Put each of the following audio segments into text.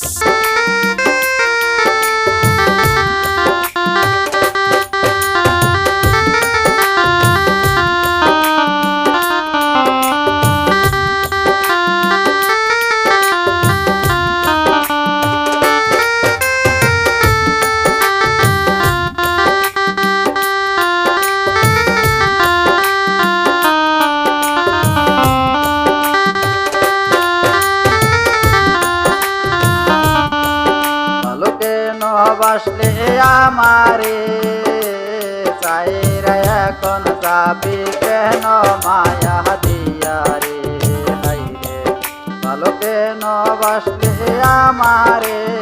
ভালো বাসলে আমারে চাইরা এখন যাবি কেন? মায়া দিয়া রে ভালো কেন বাসলে আমারে?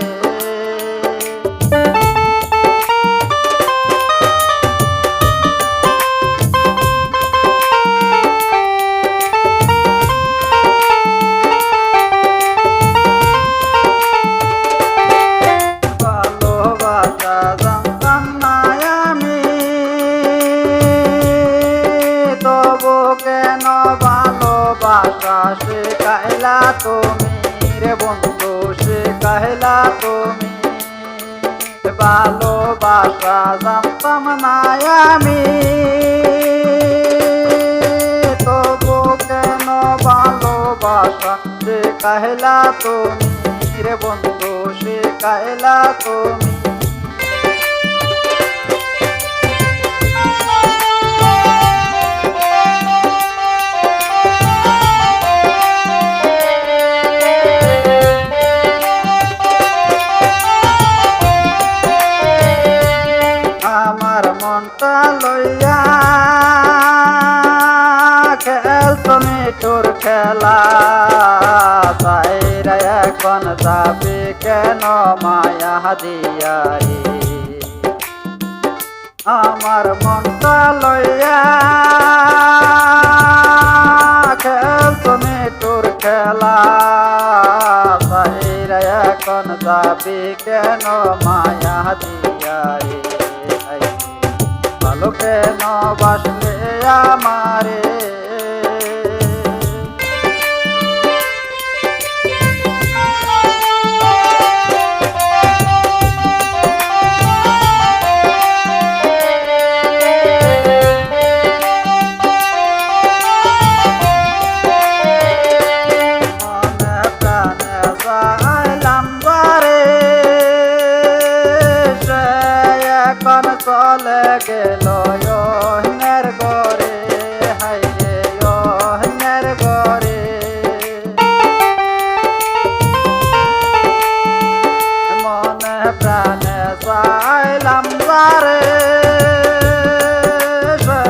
রে বন্ধু শেখাইলা তুমি। ভালোবাসা জানতাম না আমি। তবু কেন ভালোবাসা? শেখাইলা তুমি। রে বন্ধু শেখাইলা তুমি। তুমি তোর খেলা। তাইরা এখন যাবে কেন মায়া দিয়া আমার মনটা লইয়া খেল তুমি তোর খেলা। তাইরা এখন যাবে কেন মায়া দিয়া ভালো কেন বাসলে চলে গেল ইহনের গরে হাই রে ইহনের গরে মনে প্রাণে চাইলাম সে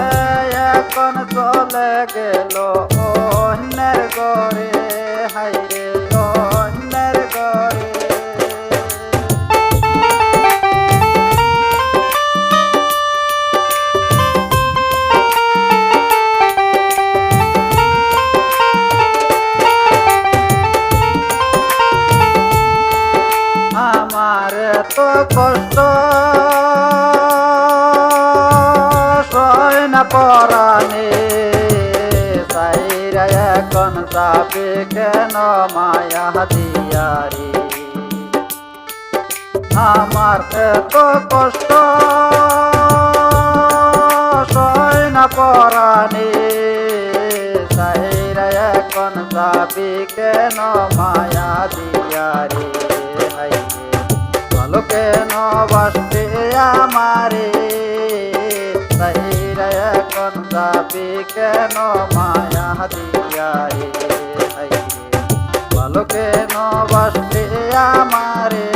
এখন চলে গেল অন্যের গরে হাই কষ্ট। সয় না পরাণে, সাইরা এখন যাবে কেন মায়া দিয়ারি? আমার এত কষ্ট, সয় না পরাণে, সাইরা এখন যাবে কেন মায়া দিয়ারি? যাবি কেন মায়া দিয়া রে বলো কেন বসলি আমারে